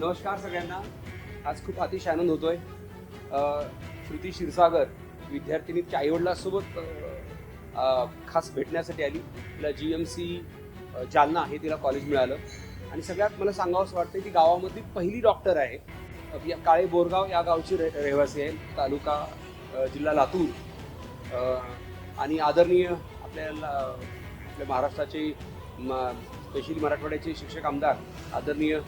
नमस्कार सगळ्यांना. आज खूप अतिशय आनंद होतोय. श्रुती क्षीरसागर विद्यार्थिनीच्या आईवडिलांसोबत अ, खास भेटण्यासाठी आली. तिला जी एम सी जालना हे तिला कॉलेज मिळालं. आणि सगळ्यात मला सांगावंसं वाटतं की गावामधली पहिली डॉक्टर आहे. या काळे बोरगाव या गावची रे रहिवासी आहे. तालुका जिल्हा लातूर. आणि आदरणीय आपल्याला आपल्या महाराष्ट्राचे स्पेशली मराठवाड्याचे शिक्षक आमदार आदरणीय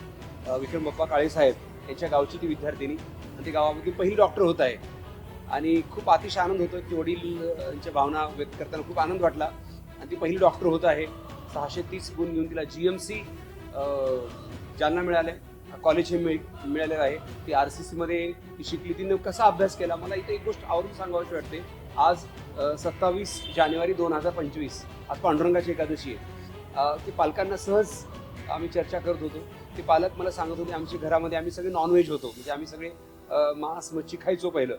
विक्रम बाप्पा काळे साहेब यांच्या गावची ती विद्यार्थिनी. आणि ती गावामधली पहिली डॉक्टर होत आहे. आणि खूप अतिशय आनंद होतो की वडीलच्या भावना व्यक्त करताना खूप आनंद वाटला. आणि ती पहिली डॉक्टर होत आहे. सहाशे तीस गुण घेऊन तिला जी एम सी जालना मिळाले. कॉलेज हे मिळ मिळालेलं आहे. ती आर सी सीमध्ये ती शिकली. तिनं कसा अभ्यास केला? मला इथे एक गोष्ट आवडून सांगावीशी वाटते. आज सत्तावीस जानेवारी दोन हजार पंचवीस आज पांडुरंगाची एकादशी आहे. ती पालकांना सहज आम्ही चर्चा करत होतो. ते पालक मला सांगत होते आमच्या घरामध्ये आम्ही सगळे नॉनव्हेज होतो. म्हणजे आम्ही सगळे मांस मच्छी खायचो पहिलं.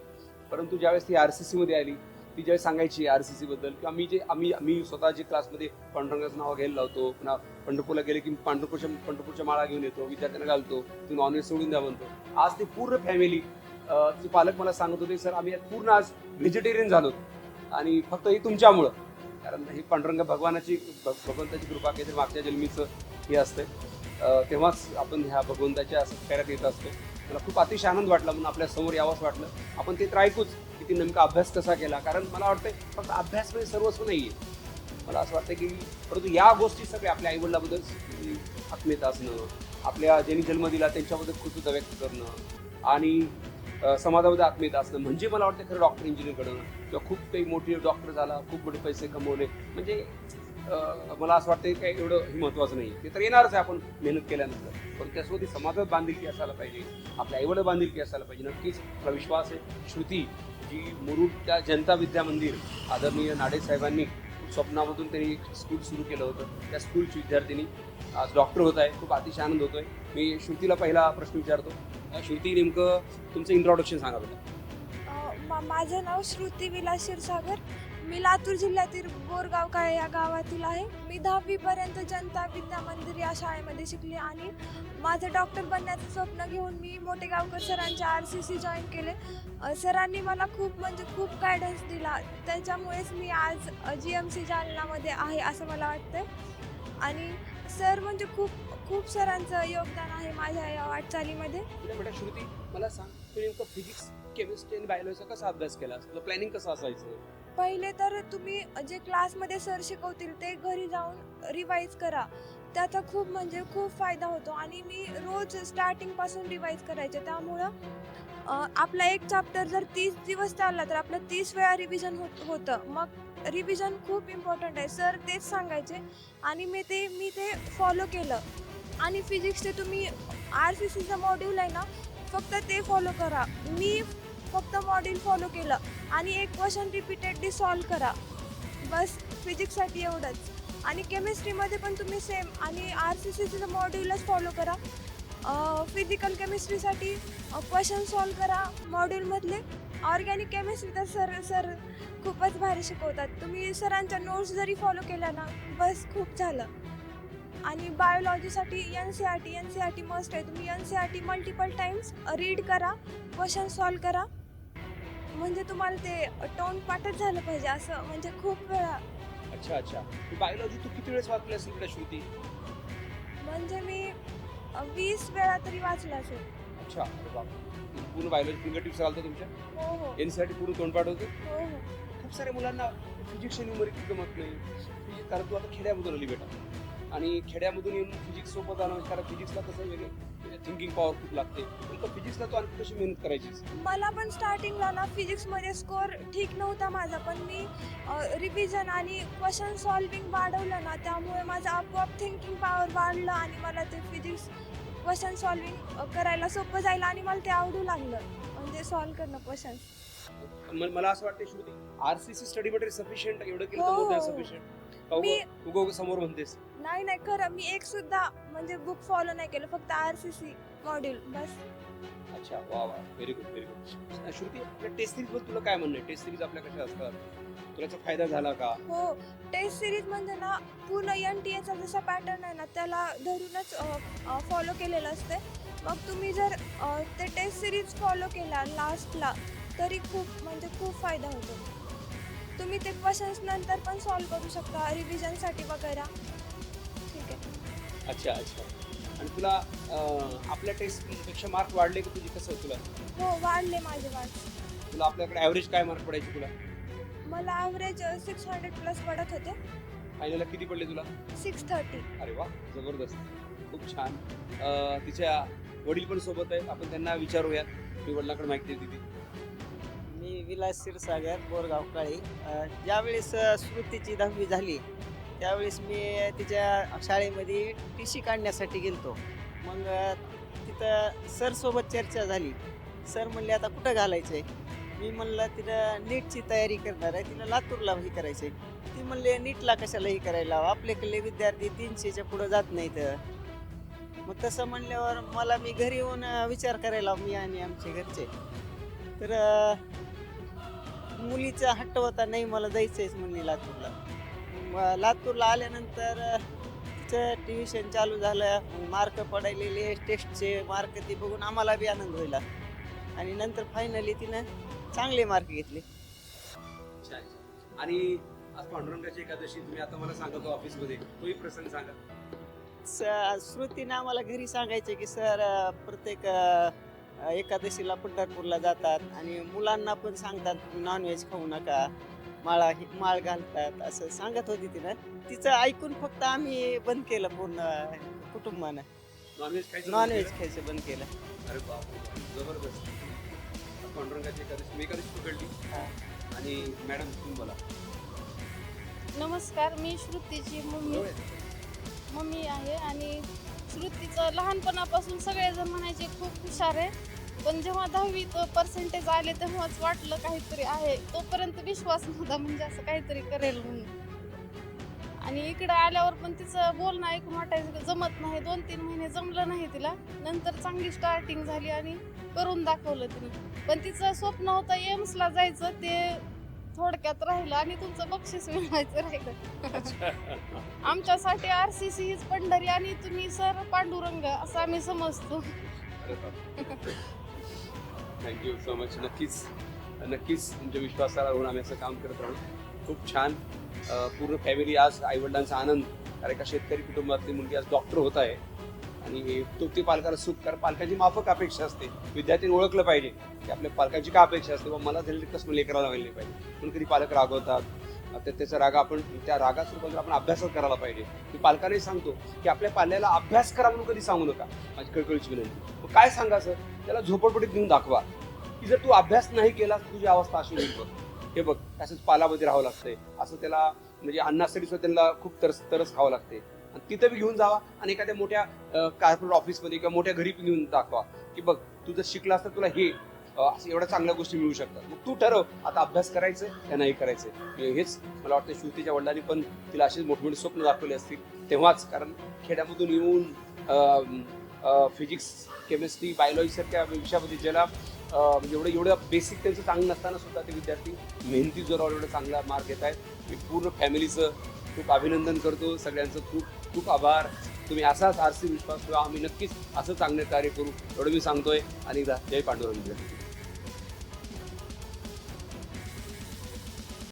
परंतु ज्यावेळेस ती आर सी सीमध्ये आली ती ज्यावेळेस सांगायची आर सी सीबद्दल किंवा मी जे आम्ही मी स्वतः जे क्लासमध्ये पांडुरंगाचं नाव घ्यायला लावतो पुन्हा पंढरपूरला गेले की पंढरपूरच्या पंढरपूरच्या माळा घेऊन येतो विद्यार्थ्यांना घालतो ती नॉनव्हेज सोडून द्या म्हणतो. आज ती पूर्ण फॅमिली ती पालक मला सांगत होते सर आम्ही पूर्ण आज व्हेजिटेरियन झालो. आणि फक्त हे तुमच्यामुळं. कारण हे पांडुरंग भगवानाची भगवंताची कृपा काहीतरी मागच्या जन्मीचं हे असतं तेव्हाच आपण ह्या भगवंताच्या असं येत असतो. मला खूप अतिशय आनंद वाटला म्हणून आपल्यासमोर यावंच वाटलं. आपण ते तर ऐकूच की नेमका अभ्यास कसा केला? कारण मला वाटतं फक्त अभ्यास म्हणजे सर्वस्व नाही आहे मला असं वाटतं की परंतु या गोष्टी सगळ्या आपल्या आईवडिलाबद्दल आत्मीयता असणं आपल्या ज्यांनी जन्म दिला त्यांच्याबद्दल कृतज्ञता व्यक्त करणं आणि समाजामध्ये आत्मीयता असणं. म्हणजे मला वाटतं खरं डॉक्टर इंजिनियर कडनं. किंवा खूप काही मोठी डॉक्टर झाला खूप मोठे पैसे कमवले. म्हणजे मला असं वाटतं काही एवढं हे महत्वाचं नाही ते तर येणारच आहे आपण मेहनत केल्यानंतर. पण त्यासोबत समाजात बांधिलकी असायला पाहिजे आपल्या आईवडील बांधिलकी असायला पाहिजे. नक्कीच मला विश्वास आहे. श्रुती जी मुरुडच्या जनता विद्या मंदिर आदरणीय नाडे साहेबांनी स्वप्नामधून त्यांनी एक स्कूल सुरू केलं होतं. त्या स्कूलची विद्यार्थिनी आज डॉक्टर होत आहे. खूप अतिशय आनंद होतो आहे मी श्रुतीला पहिला प्रश्न विचारतो. श्रुती नेमकं तुमचं इंट्रोडक्शन सांगा बेटा माझं नाव श्रुती विलास क्षीरसागर. मी लातूर जिल्ह्यातील बोरगाव काळे या गावातील आहे. मी दहावीपर्यंत जनता विद्या मंदिर या शाळेमध्ये शिकले आणि माझं डॉक्टर बनण्याचं स्वप्न घेऊन मी मोठे गावकर सरांच्या आर सी सी जॉईन केले. सरांनी मला खूप म्हणजे खूप गायडन्स दिला. त्याच्यामुळेच मी आज जी एम सी जालनामध्ये आहे असं मला वाटतं आणि सर म्हणजे खूप खूप सरांचं योगदान आहे माझ्या या वाटचालीमध्ये. बेटा श्रुती? मला सांग. तू नेमकं फिजिक्स केमिस्ट्री आणि बायोलॉजीचा कसा अभ्यास केला? प्लॅनिंग कसं असायचं? पहिले तर तुम्ही जे क्लासमध्ये सर शिकवतील ते घरी जाऊन रिवाईज करा. त्याचा खूप म्हणजे खूप फायदा होतो आणि मी रोज स्टार्टिंगपासून रिवाईज करायचे. त्यामुळं आपला एक चॅप्टर जर तीस दिवस चालला तर आपलं तीस वेळा रिव्हिजन होत होतं. मग रिव्हिजन खूप इम्पॉर्टंट आहे. सर तेच सांगायचे आणि मी ते मी ते फॉलो केलं. आणि फिजिक्सचे तुम्ही आर सी सीचं मॉड्यूल आहे ना फक्त ते फॉलो करा. मी फक्त मॉड्यूल फॉलो केलं. आणि एक क्वेश्चन रिपीटेडली सॉल्व करा. बस फिजिक्ससाठी एवढंच. आणि केमिस्ट्रीमध्ये पण तुम्ही सेम आणि आर सी सीचं मॉड्यूलच फॉलो करा. फिजिकल केमिस्ट्रीसाठी क्वेश्चन सॉल्व करा मॉड्यूलमधले ऑर्गॅनिक केमिस्ट्री तर सर सर खूपच भारी शिकवतात. तुम्ही सरांच्या नोट्स जरी फॉलो केल्या ना बस खूप झालं. आणि बायोलॉजीसाठी N C R T N C R T must आहे. तुम्ही N C R T multiple times read करा क्वेश्चन सॉल्व करा. म्हणजे तुम्हाला ते टोन पाठच झालं पाहिजे असं म्हणजे खूप वेळा. अच्छा अच्छा. बायोलॉजी तू किती वेळेस वाचली असेल बेटा श्रुती? म्हणजे मी वीस वेळा तरी वाचला असेल. अच्छा अरे बाप. पूर्ण बायोलॉजी फिंगर टिप्स घालतो तुमच्या? हो हो. एनसीआरटी पूर्ण तोंडपाठ होते? हो हो. खूप साऱ्या मुलांना फिजिक्स आणि न्यूमरिक जमत नाही. फिजिक्स कारण तू आता खेड्यामधून आली बेटा. आणि खेड्यामधून येऊन फिजिक्स सोबत आलं कारण फिजिक्सला कसं वेगळं थिंकिंग पॉवर खूप लागते. पण फिजिक्सला तू आणखी कशी मेहनत करायची? मला पण स्टार्टिंगला ना फिजिक्समध्ये स्कोअर ठीक नव्हता माझा पण मी रिव्हिजन आणि क्वेश्चन सॉल्विंग वाढवलं ना त्यामुळे माझं आपोआप थिंकिंग पॉवर वाढलं आणि मला ते फिजिक्स क्वेश्चन सॉल्विंग करायला सोपं जायला आणि मला ते आवडू लागलं. म्हणजे सॉल्व करणं क्वेश्चन मला असं वाटतं Shruti RCC study material sufficient एवढं केलं. सफिशियंट मी- उगो समोर म्हणतेस. नाही नाही खरं मी एक सुद्धा म्हणजे बुक फॉलो नाही केलं फक्त आर सी सी मॉड्यूल बस. अच्छा वा वा very good very good Shruti आपल्या टेस्ट सिरीज तुला काय म्हणणं आहे? टेस्ट सिरीज आपल्या कशा असतात? तुला याचा फायदा झाला का? हो टेस्ट सिरीज म्हणजे ना पूर्ण एन टी एचा जसा पॅटर्न आहे ना त्याला धरूनच फॉलो केलेलं असते मग तुम्ही जर ते टेस्ट सिरीज फॉलो केला लास्टला तरी खूप म्हणजे खूप फायदा होतो. तुम्ही ते क्वेश्चन्स नंतर पण सॉल्व करू शकता रिव्हिजनसाठी वगैरे. ठीक आहे. अच्छा अच्छा. आणि तुला अं, आपल्या टेस्टपेक्षा मार्क वाढले की तुझी? कसं तुला? हो वाढले माझे मार्क्स तुला आपल्याकडे ॲव्हरेज काय मार्क पडायचे तुला? मला ॲव्हरेज सिक्स हंड्रेड प्लस पडत होते. फायनलला किती पडले तुला? सिक्स थर्टी अरे वा जबरदस्त. खूप छान. अं, तिच्या वडील पण सोबत आहेत. आपण त्यांना विचारूयात. मी वडिलांकडे माहिती दिली विलास क्षीरसागर बोरगाव काळी. ज्यावेळेस स्मृतीची दहावी झाली त्यावेळेस मी तिच्या शाळेमध्ये टी सी काढण्यासाठी गेलतो. मग तिथं सरसोबत चर्चा झाली. सर म्हणले आता कुठं घालायचं आहे मी म्हणलं तिला नीटची तयारी करणार आहे. तिला लातूरला हे करायचं आहे ती म्हणले नीटला कशाला हे करायला आपल्याकडले विद्यार्थी तीनशेच्या पुढं जात नाहीत. मग तसं म्हणल्यावर मला मी घरी येऊन विचार करायला मी आणि आमचे घरचे. तर मुलीचा हट्ट होता नाही मला जायचंयच म्हणली लातूरला. मग लातूरला आल्यानंतर तिचं ट्युशन चालू झालं मार्क पडायलेले टेस्टचे मार्क ते बघून आम्हाला बी आनंद व्हायला. आणि नंतर फायनली तिनं चांगले मार्क घेतले. आणि आज पांडुरंगाची एकादशी तुम्ही आता मला सांगतो ऑफिसमध्ये तोही प्रसंग सांगा? स- श्रुतीनं आम्हाला घरी सांगायचे की सर प्रत्येक एकादशीला पंढरपूरला जातात आणि मुलांना पण सांगतात नॉनव्हेज खाऊ नका माळा माळ घालतात असं सांगत होती तिनं. तिचं ऐकून फक्त आम्ही बंद केलं पूर्ण कुटुंबानं. नॉनव्हेज खायचं नॉनव्हेज खायचं बंद केलं. अरे जबरदस्त. मी हा. आणि मॅडम तुम्ही बोला. नमस्कार मी श्रुतीची मम्मी. मम्मी आहे आणि श्रुतीचं लहानपणापासून सगळेजण म्हणायचे खूप हुशार आहे. पण जेव्हा दहावी पर्सेंटेज आले तेव्हाच वाटलं काहीतरी आहे. तोपर्यंत विश्वास नव्हता म्हणजे असं काहीतरी करेल म्हणून. आणि इकडं आल्यावर पण तिचं बोलणं ऐकून वाटायचं जमत नाही दोन तीन महिने जमलं नाही तिला. नंतर चांगली स्टार्टिंग झाली आणि करून दाखवलं तिने. पण तिचं स्वप्न होतं एम्सला जायचं ते थोडक्यात राहिलं आणि तुमचं बक्षीस मिळवायचं राहिलं. आमच्यासाठी आर सी सी हीच पंढरी आणि तुम्ही सर पांडुरंग असं आम्ही समजतो. थँक्यू सो मच नक्कीच नक्कीच तुमच्या विश्वासाला राहून आम्ही असं काम करत राहू. खूप छान. पूर्ण फॅमिली आज आईवडिलांचा आनंद. कारण का शेतकरी कुटुंबातली मुलगी आज डॉक्टर होत आहे. आणि तो ते पालकाला सुख कारण पालकांची माफक अपेक्षा असते. विद्यार्थ्यांनी ओळखलं पाहिजे की आपल्या पालकांची का अपेक्षा असते. बाबा मला झालेली कसं म्हणजे लेकराला व्हायला नाही पाहिजे. म्हणून कधी पालक रागवतात? तर त्याचा राग आपण त्या रागात रूपांतर आपण अभ्यासच करायला पाहिजे मी पालकांनाही सांगतो की आपल्या पाल्याला अभ्यास करा म्हणून कधी सांगू नका. माझी कळकळीची विनंती. मग काय सांगा सर? त्याला झोपडपटीत देऊन दाखवा. की जर तू अभ्यास नाही केला तुझी अवस्था अशी होईल बघ. हे बघ असंच पालामध्ये राहावं लागतंय. असं त्याला म्हणजे अन्नासाठी सुद्धा त्यांना खूप तरस तरस खावं लागते तिथं बी घेऊन जावा आणि एखाद्या मोठ्या कॉर्पोरेट ऑफिसमध्ये किंवा मोठ्या घरी घेऊन दाखवा की बघ तू जर शिकलास तर तुला हे असं एवढ्या चांगल्या गोष्टी मिळू शकतात. मग तू ठरव आता अभ्यास करायचं का नाही करायचं? हेच मला वाटतं श्रुतीच्या वडिलांनी पण तिला असेच मोठमोठे स्वप्न दाखवले असतील तेव्हाच. कारण खेड्यामधून येऊन फिजिक्स केमिस्ट्री बायोलॉजी सारख्या विषयामध्ये ज्याला म्हणजे एवढं एवढं बेसिक त्यांचं चांगलं नसताना सुद्धा ते विद्यार्थी मेहनती जोरावर एवढं चांगला मार्क घेत आहेत मी पूर्ण फॅमिलीचं खूप अभिनंदन करतो. सगळ्यांचं खूप खूप आभार. तुम्ही असाच आरसी विश्वास ठेवा. आम्ही नक्कीच असं चांगले कार्य करू एवढं मी सांगतोय. आणि जय पांडुरंग.